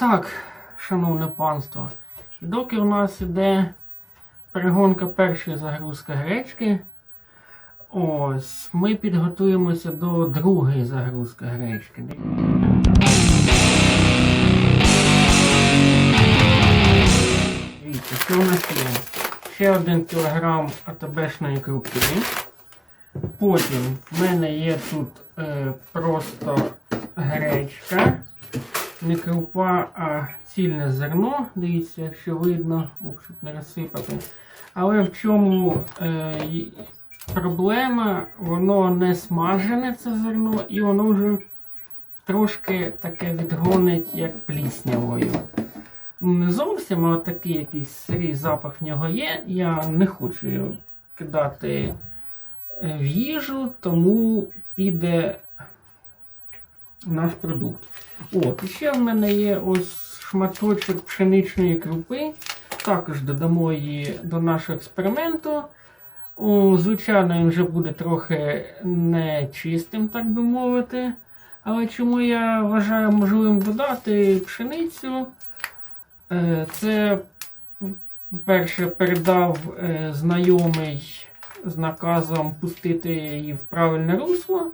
Так, шановне панство, доки у нас іде перегонка першої загрузки гречки, ось ми підготуємося до другої загрузки гречки. Дивіться, що у нас є? Ще один кілограм АТБшної крупи. Потім в мене є тут е, просто гречка. Не крупа, а цільне зерно. Дивіться, якщо видно, щоб не розсипати. Але в чому е, проблема? Воно не смажене це зерно, і воно вже трошки таке відгонить, як пліснявою. Ну, Не зовсім, а такий якийсь сирий запах в нього є. Я не хочу його кидати е, в їжу, тому піде наш продукт. От, і ще в мене є ось шматочок пшеничної крупи. Також додамо її до нашого експерименту. О, звичайно, він вже буде трохи нечистим, так би мовити. Але чому я вважаю можливим додати пшеницю? Е, Це, по-перше, передав е, знайомий з наказом пустити її в правильне русло.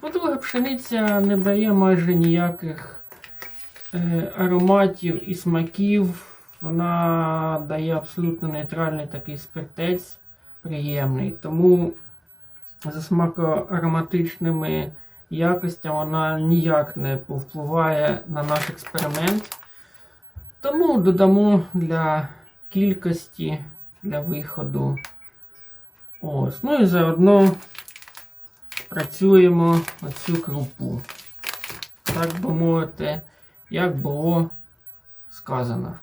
По-друге, пшениця не дає майже ніяких е, ароматів і смаків. Вона дає абсолютно нейтральний такий спиртець, приємний. Тому за смакоароматичними якостями вона ніяк не повпливає на наш експеримент. Тому додамо для кількості для виходу. Ось. Ну і заодно працюємо оцю крупу. Так би мовити, як було сказано.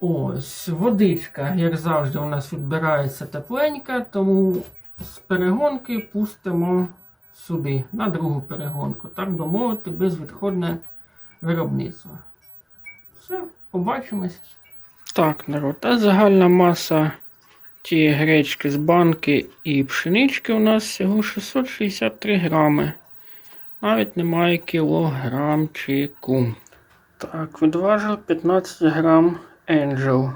Ось, водичка, як завжди, у нас відбирається тепленька, тому з перегонки пустимо сюди, на другу перегонку. Так би мовити, безвідходне виробництво. Все, побачимось. Так, народ, а загальна маса тієї гречки з банки і пшенички у нас всього 663 грами. Навіть немає кілограмчику. Так, відважив 15 грам Angel.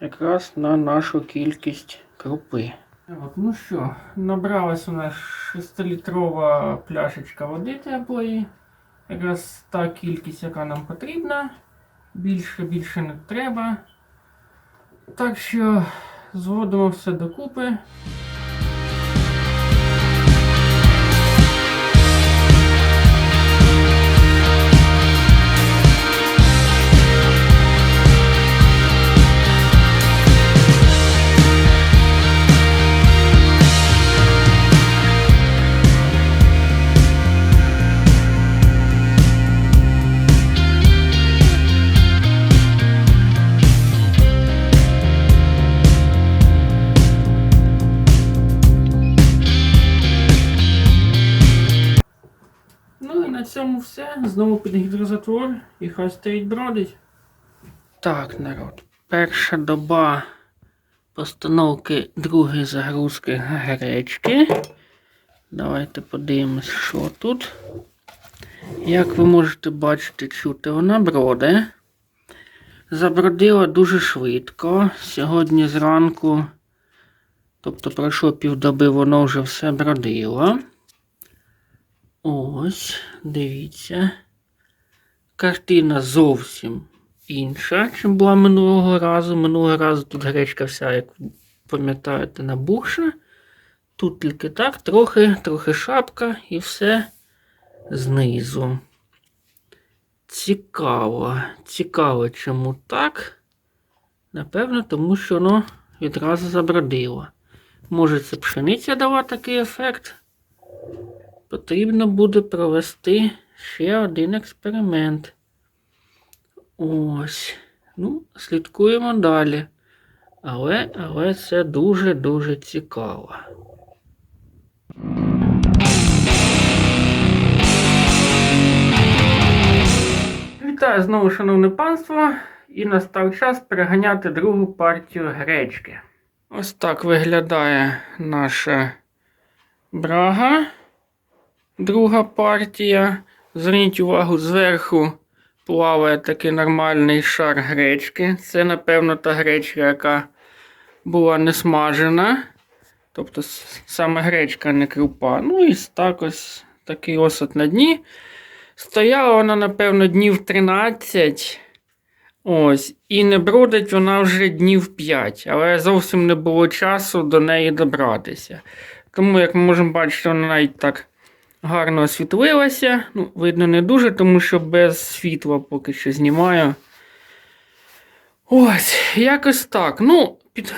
Якраз на нашу кількість крупи. От, ну що, набралась у нас 6-літрова пляшечка води теплої. Якраз та кількість, яка нам потрібна. Більше більше не треба. Так що зводимо все докупи. Гідрозатвор і хай стоїть бродить. Так, народ. Перша доба постановки другої загрузки гречки. Давайте подивимось, що тут. Як ви можете бачити, чути, вона броде. Забродила дуже швидко. Сьогодні зранку, тобто пройшло півдоби, воно вже все бродило. Ось, дивіться. Картина зовсім інша, чим була минулого разу. Минулого разу тут гречка вся, як пам'ятаєте, набухша. Тут тільки так, трохи, трохи шапка і все знизу. Цікаво. Цікаво, чому так. Напевно, тому що воно відразу забродило. Може, це пшениця дала такий ефект? потрібно буде провести ще один експеримент. Ось. Ну, слідкуємо далі. Але, але це дуже-дуже цікаво. Вітаю знову, шановне панство, і настав час переганяти другу партію гречки. Ось так виглядає наша брага. Друга партія. Зверніть увагу, зверху плаває такий нормальний шар гречки. Це, напевно, та гречка, яка була не смажена. Тобто саме гречка, не крупа. Ну і так ось такий осад на дні. Стояла вона, напевно, днів 13. Ось. І не бродить вона вже днів 5, але зовсім не було часу до неї добратися. Тому, як ми можемо бачити, вона навіть так гарно освітлилася. Ну, видно, не дуже, тому що без світла поки що знімаю. Ось, якось так. Ну, під...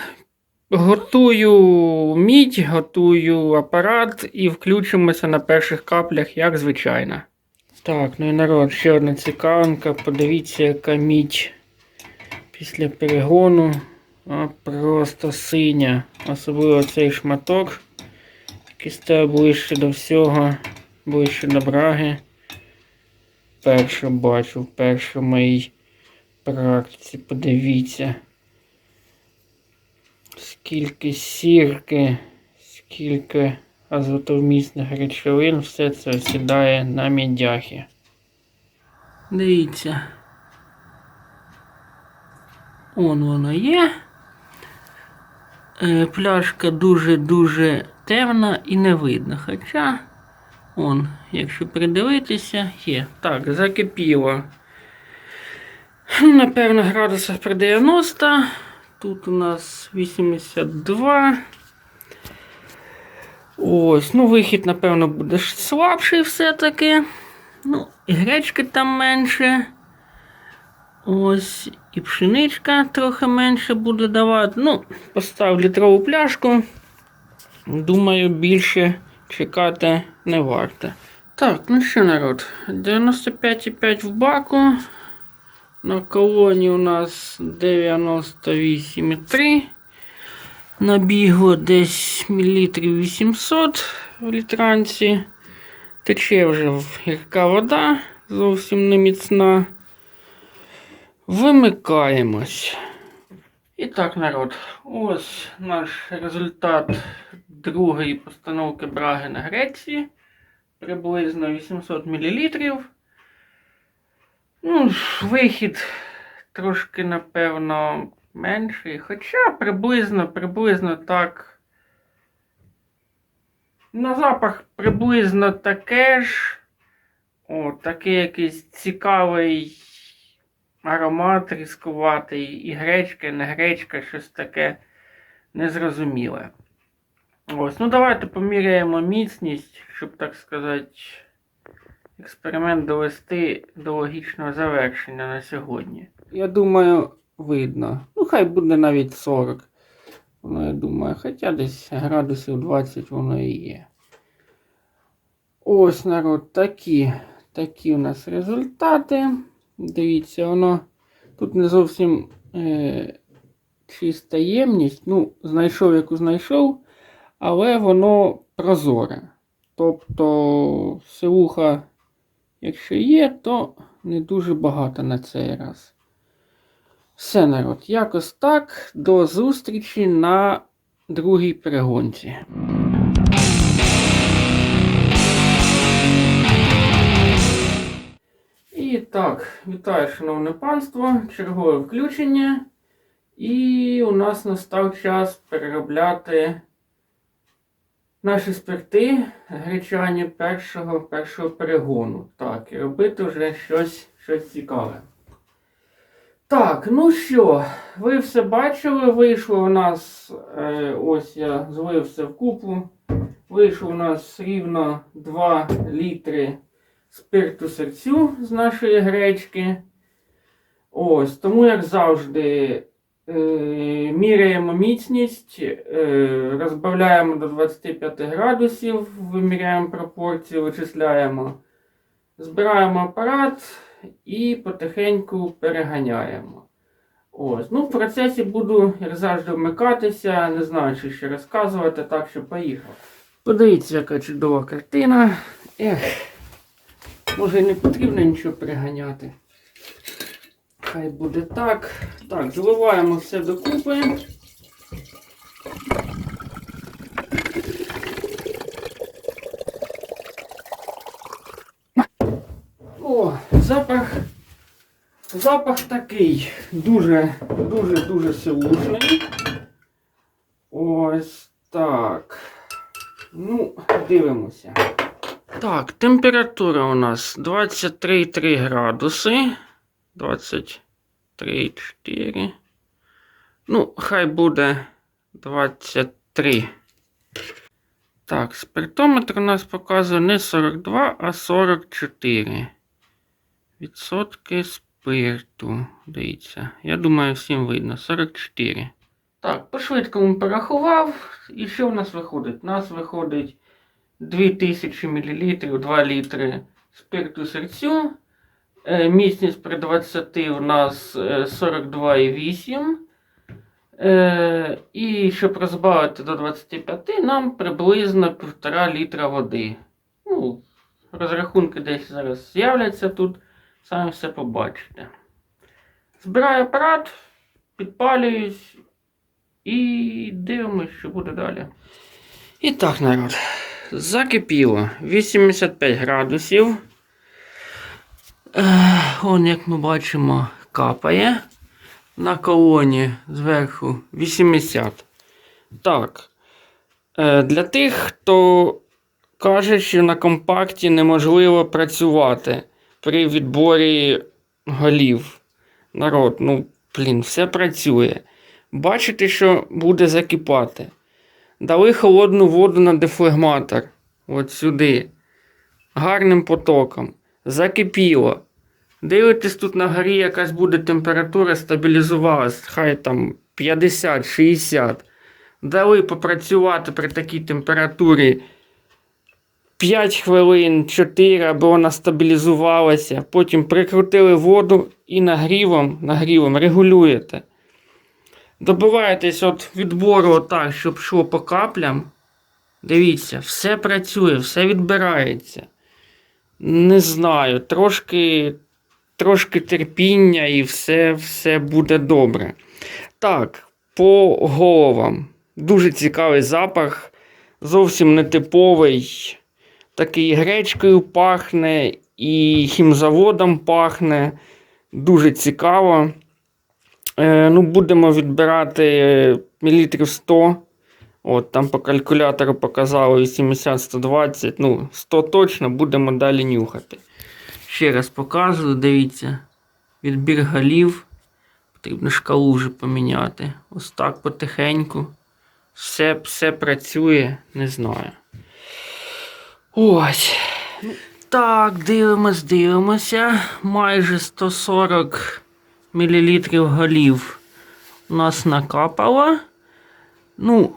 готую мідь, готую апарат і включимося на перших каплях, як звичайно. Так, ну і народ, ще одна цікавинка. Подивіться, яка мідь після перегону. А, просто синя. Особливо цей шматок, який стає ближче до всього, ближче до браги. Перше бачу, вперше в моїй практиці. Подивіться. Скільки сірки, скільки азотовмісних речовин, все це осідає на мідяхи. Дивіться. Он воно є. Е, пляшка дуже-дуже темна і не видно. Хоча, он, якщо придивитися, є. Так, закипіло. Напевно, градусах при 90. Тут у нас 82. Ось, ну вихід, напевно, буде слабший все-таки. Ну, і гречки там менше. Ось, і пшеничка трохи менше буде давати. Ну, постав літрову пляшку. Думаю, більше чекати не варто. Так, ну що, народ, 95,5 в баку. На колоні у нас 98,3. Набігло десь мілілітрів 800 в літранці. Тече вже гірка вода, зовсім не міцна. Вимикаємось. І так, народ, ось наш результат другої постановки браги на Греції. Приблизно 800 мл. Ну, вихід трошки, напевно, менший. Хоча приблизно, приблизно так. На запах приблизно таке ж. О, такий якийсь цікавий аромат різкуватий. І гречка, і не гречка, щось таке незрозуміле. Ось, ну давайте поміряємо міцність, щоб так сказати, експеримент довести до логічного завершення на сьогодні. Я думаю, видно. Ну, хай буде навіть 40. Воно, я думаю, хоча десь градусів 20 воно і є. Ось, народ, такі, такі у нас результати. Дивіться, воно тут не зовсім е, чиста ємність. Ну, знайшов, яку знайшов, але воно прозоре. Тобто, сивуха, якщо є, то не дуже багато на цей раз. Все, народ, якось так. До зустрічі на другій перегонці. І так, вітаю, шановне панство, чергове включення. І у нас настав час переробляти наші спирти гречані першого, першого перегону. Так, і робити вже щось, щось цікаве. Так, ну що, ви все бачили, вийшло у нас, е, ось я злив все в купу. Вийшло у нас рівно 2 літри спирту серцю з нашої гречки. Ось, тому, як завжди, міряємо міцність, е, розбавляємо до 25 градусів, виміряємо пропорції, вичисляємо, збираємо апарат і потихеньку переганяємо. Ось, ну, в процесі буду, як завжди, вмикатися, не знаю, чи ще розказувати, так що поїхав. Подивіться, яка чудова картина. Ех. Може не потрібно нічого переганяти. Хай буде так. Так, заливаємо все докупи. О, запах Запах такий дуже, дуже, дуже силушний. Ось так. Ну, дивимося. Так, температура у нас 23,3 градуси. 23,4. Ну, хай буде 23. Так, спиртометр у нас показує не 42, а 44. Відсотки спирту. Дивіться. Я думаю, всім видно. 44. Так, по швидкому порахував. І що в нас виходить? У нас виходить 2000 мл, 2 літри спирту серцю. Е, Міцність при 20 у нас е, 42,8. Е, і щоб розбавити до 25, нам приблизно 1,5 літра води. Ну, розрахунки десь зараз з'являться тут, самі все побачите. Збираю апарат, підпалююсь і дивимось, що буде далі. І так, народ. Закипіло 85 градусів. Он, як ми бачимо, капає. На колоні зверху 80. Так. Е, для тих, хто каже, що на компакті неможливо працювати при відборі голів. Народ, ну, блін, все працює. Бачите, що буде закипати. Дали холодну воду на дефлегматор. От сюди. Гарним потоком. Закипіло. Дивитесь, тут на горі якась буде температура стабілізувалась, хай там 50-60. Дали попрацювати при такій температурі 5 хвилин, 4, аби вона стабілізувалася. Потім прикрутили воду і нагрівом, нагрівом регулюєте. Добиваєтесь от відбору отак, щоб йшло по каплям. Дивіться, все працює, все відбирається. Не знаю, трошки, трошки терпіння і все, все буде добре. Так, по головам. Дуже цікавий запах, зовсім нетиповий. Такий гречкою пахне і хімзаводом пахне. Дуже цікаво. Е, ну, будемо відбирати е, мілітрів 100. От, там по калькулятору показало 80-120. Ну, 100 точно будемо далі нюхати. Ще раз показую, дивіться. Відбір голів. Потрібно шкалу вже поміняти. Ось так потихеньку. Все, все працює, не знаю. Ось. Так, дивимось, дивимося. Майже 140 мл голів у нас накапало. Ну,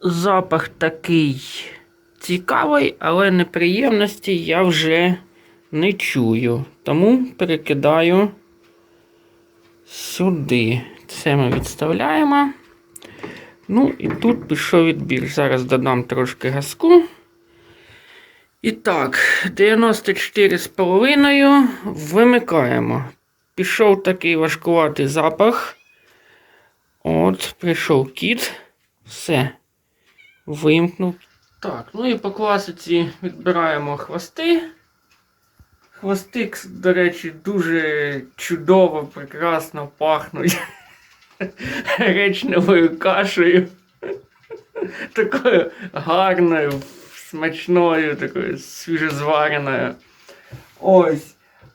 запах такий цікавий, але неприємності я вже не чую. Тому перекидаю сюди. Це ми відставляємо. Ну, і тут пішов відбір. Зараз додам трошки газку. І так, 94,5 вимикаємо. Пішов такий важкуватий запах. От, прийшов кіт. Все. Вимкнув. Так, ну і по класиці відбираємо хвости. Хвости, до речі, дуже чудово, прекрасно пахнуть гречневою кашею. Такою гарною, смачною, такою свіжезвареною. Ось.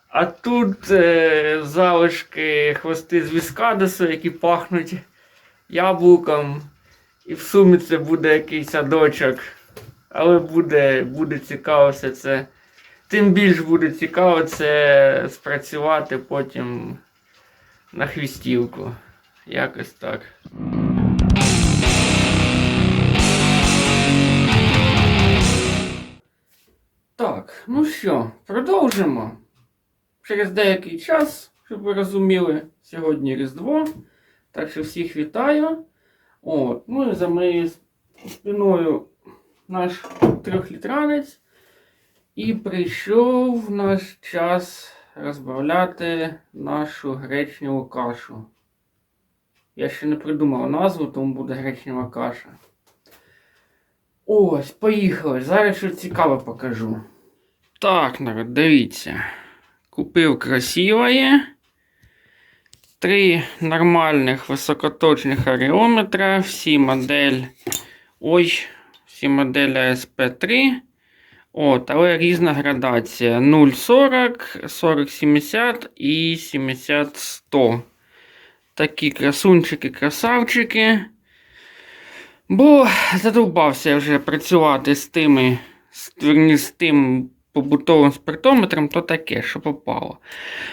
А тут е, залишки хвости з віскадосу, які пахнуть яблуком. І в сумі це буде якийсь садочок. Але буде, буде цікаво все це. Тим більш буде цікаво це спрацювати потім на хвістівку. Якось так. Так, ну що, продовжимо. Через деякий час, щоб ви розуміли, сьогодні Різдво. Так що всіх вітаю. От, ну і за моєю спиною наш трьохлітранець. І прийшов наш час розбавляти нашу гречневу кашу. Я ще не придумав назву, тому буде гречнева каша. Ось, поїхали. Зараз що цікаве покажу. Так, народ, дивіться. Купив красивое. Три нормальних високоточних аріометра, всі модель. Ой, всі моделі SP3. От, але різна градація. 0,40, 4070 і 70-100. Такі красунчики, красавчики. Бо задовбався вже працювати з тими, з тим побутовим спиртометром, то таке, що попало.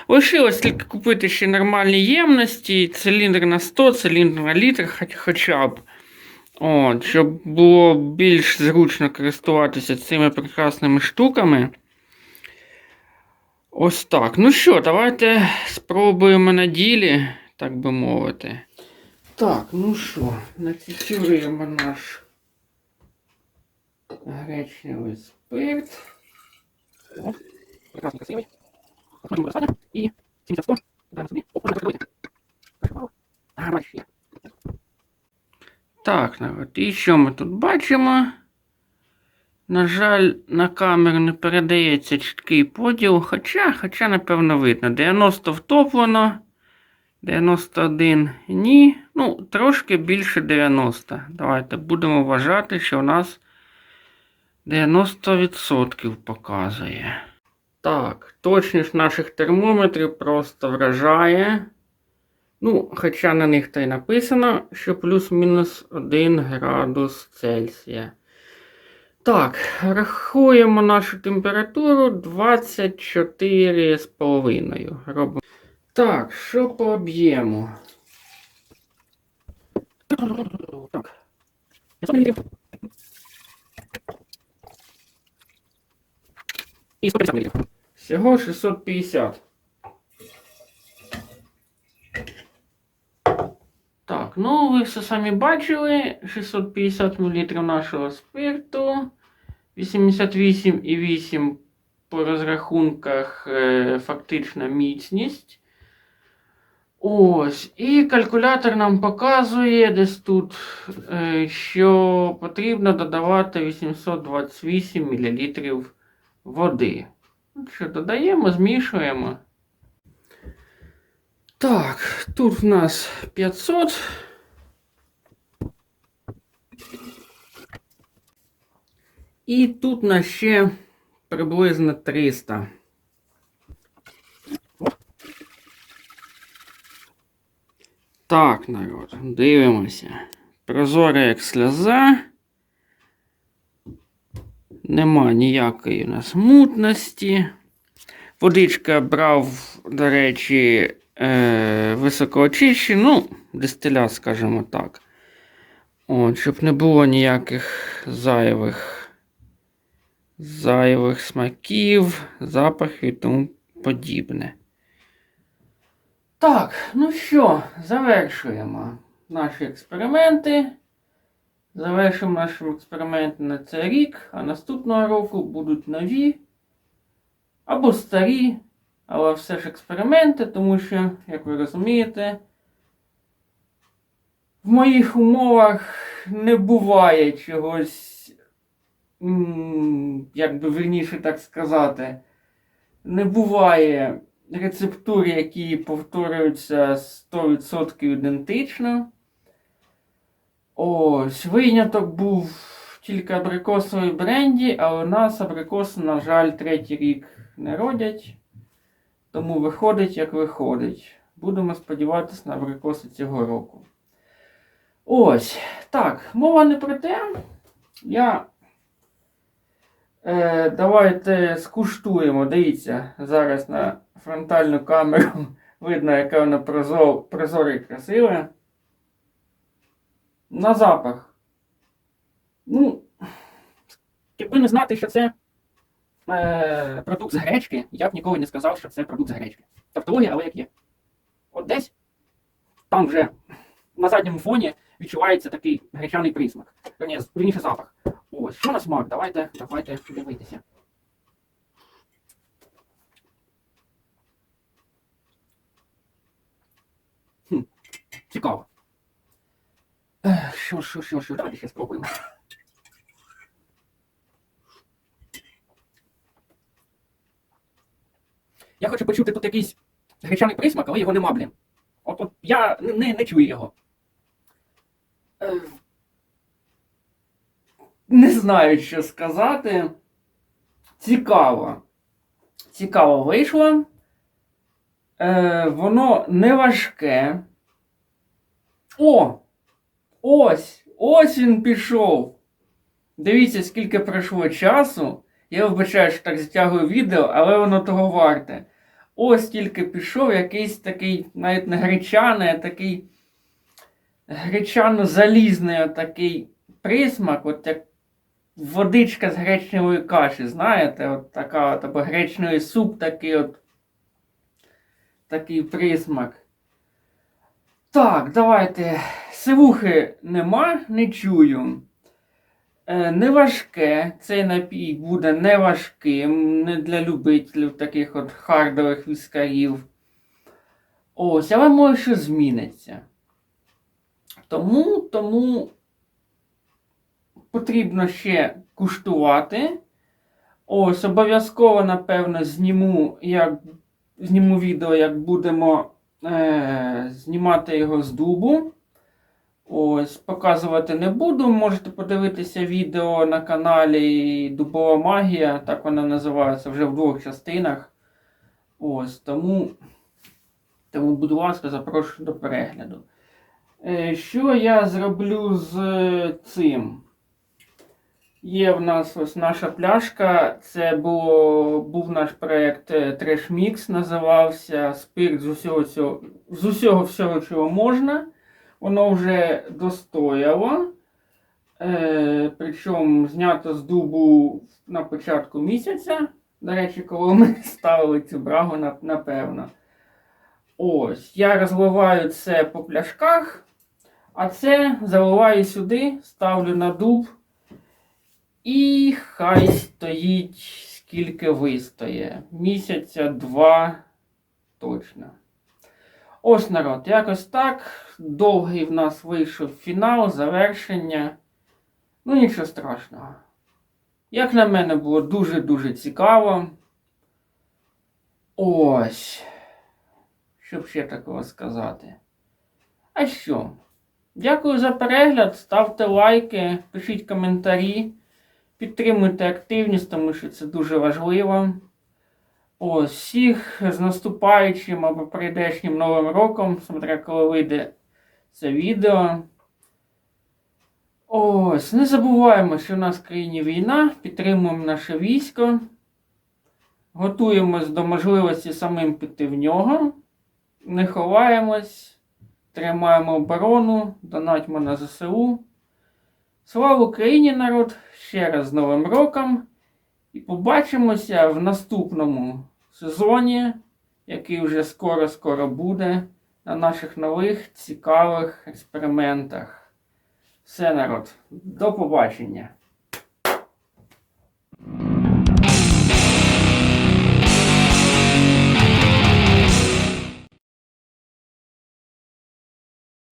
Лишилось тільки купити ще нормальні ємності, циліндр на 100, циліндр на літр, хоч, хоча б. От, щоб було більш зручно користуватися цими прекрасними штуками. Ось так. Ну що, давайте спробуємо на ділі, так би мовити. Так, ну що, натітюємо наш гречневий спирт. О, прекрасно красивий. Посмотримо достатньо. І 70 Даємо собі. О, можна. Дуже мало. А. Так, народ, і що ми тут бачимо? На жаль, на камеру не передається чіткий поділ, хоча, хоча, напевно, видно. 90 втоплено, 91 ні. Ну, трошки більше 90. Давайте будемо вважати, що у нас 90% показує. Так, точність наших термометрів просто вражає. Ну, хоча на них та й написано, що плюс-мінус 1 градус Цельсія. Так, рахуємо нашу температуру 24,5. Робимо. Так, що по об'єму? Так. 500 мл. І 150 мл. Всього 650. Так, ну ви все самі бачили. 650 мл нашого спирту. 88,8 по розрахунках е, фактична міцність. Ось. І калькулятор нам показує десь тут, е, що потрібно додавати 828 мл води. Ну Що, додаємо, змішуємо. Так, тут в нас 500. І тут на ще приблизно 300. Так, народ, дивимося. Прозора як сльоза. Нема ніякої у нас мутності. Водичка брав, до речі, е, високоочищену, ну, дистилят, скажімо так. От, щоб не було ніяких зайвих, зайвих смаків, запахів і тому подібне. Так, ну що, завершуємо наші експерименти. Завершимо наші експерименти на цей рік, а наступного року будуть нові або старі, але все ж експерименти, тому що, як ви розумієте, в моїх умовах не буває чогось, як би верніше так сказати, не буває рецептур, які повторюються 100% ідентично. Ось, виняток був тільки абрикосовий бренді, але у нас абрикоси, на жаль, третій рік не родять. Тому виходить, як виходить. Будемо сподіватися на абрикоси цього року. Ось. Так, мова не про те. Я. Е, давайте скуштуємо. Дивіться, зараз на фронтальну камеру видно, яка вона прозор, прозора і красива. На запах. Ну, якби не знати, що це е, продукт з гречки, я б ніколи не сказав, що це продукт з гречки. Тавтологія, але як є. От десь там вже на задньому фоні відчувається такий гречаний присмак. Верні, Верніше запах. Ось, що на смак? Давайте, давайте дивитися. Хм, цікаво. Що, що, що, що, давайте ще спробуємо. Я хочу почути тут якийсь гречаний присмак, але його нема, блін. От от я не, не чую його. Е, Не знаю, що сказати. Цікаво. Цікаво вийшло. Е, воно не важке. О! Ось! Ось він пішов. Дивіться, скільки пройшло часу. Я вибачаю, що так затягую відео, але воно того варте. Ось тільки пішов якийсь такий, навіть не гречаний, а такий гречано-залізний такий присмак, от як водичка з гречневої каші, знаєте, от така от, або гречневий суп такий от такий присмак. Так, давайте. Сивухи нема, не чую. Е, не важке. Цей напій буде не важким, не для любителів таких от хардових віскарів. Ось, але може що зміниться. Тому, тому потрібно ще куштувати. Ось, обов'язково, напевно, зніму, як, зніму відео, як будемо е, знімати його з дубу. Ось, показувати не буду. Можете подивитися відео на каналі Дубова Магія, так вона називається вже в двох частинах. Ось, тому, тому будь ласка, запрошую до перегляду. Е, Що я зроблю з е, цим? Є в нас ось наша пляшка. Це було, був наш проєкт е, Trash називався Спирт з усього, цього, з усього всього, чого можна. Воно вже достояло. Е, причому знято з дубу на початку місяця. До речі, коли ми ставили цю брагу, напевно. Ось, я розливаю це по пляшках, а це заливаю сюди, ставлю на дуб. І хай стоїть скільки вистоє. Місяця два точно. Ось народ, якось так. Довгий в нас вийшов фінал, завершення. Ну, нічого страшного. Як на мене, було дуже-дуже цікаво. Ось. Щоб ще такого сказати. А що? Дякую за перегляд. Ставте лайки, пишіть коментарі. Підтримуйте активність, тому що це дуже важливо. Ось, всіх з наступаючим або прийдешнім новим роком, смотря коли вийде це відео. Ось, не забуваємо, що в нас в країні війна, підтримуємо наше військо, готуємось до можливості самим піти в нього, не ховаємось, тримаємо оборону, донатьмо на ЗСУ. Слава Україні, народ! Ще раз з Новим роком! І побачимося в наступному сезоні, який вже скоро-скоро буде, на наших нових цікавих експериментах. Все, народ, до побачення!